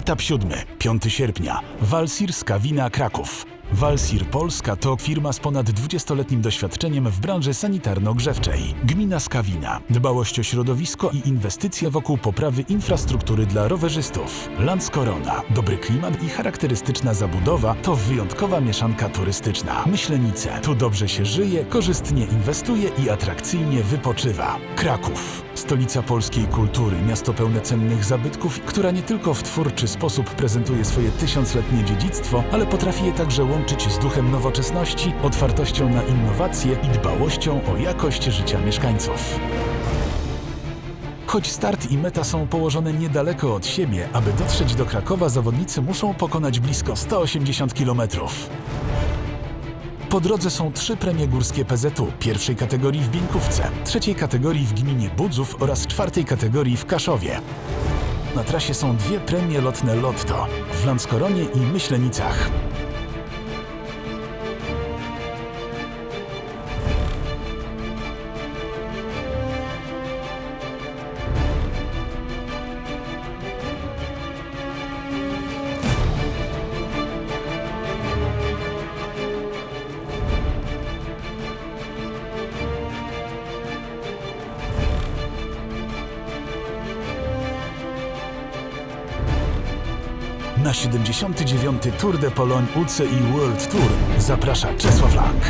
Etap siódmy, 5 sierpnia. Walsir Skawina Kraków. Walsir Polska to firma z ponad 20-letnim doświadczeniem w branży sanitarno-grzewczej. Gmina Skawina. Dbałość o środowisko i inwestycje wokół poprawy infrastruktury dla rowerzystów. Lands Corona. Dobry klimat i charakterystyczna zabudowa to wyjątkowa mieszanka turystyczna. Myślenice. Tu dobrze się żyje, korzystnie inwestuje i atrakcyjnie wypoczywa. Kraków. Stolica polskiej kultury, miasto pełne cennych zabytków, która nie tylko w twórczy sposób prezentuje swoje tysiącletnie dziedzictwo, ale potrafi je także łączyć z duchem nowoczesności, otwartością na innowacje i dbałością o jakość życia mieszkańców. Choć start i meta są położone niedaleko od siebie, aby dotrzeć do Krakowa, zawodnicy muszą pokonać blisko 180 kilometrów. Po drodze są trzy premie górskie PZU, pierwszej kategorii w Bieńkówce, trzeciej kategorii w gminie Budzów oraz czwartej kategorii w Kaszowie. Na trasie są dwie premie lotne Lotto w Landskoronie i Myślenicach. Na 79. Tour de Pologne UCI World Tour zaprasza Czesław Lang.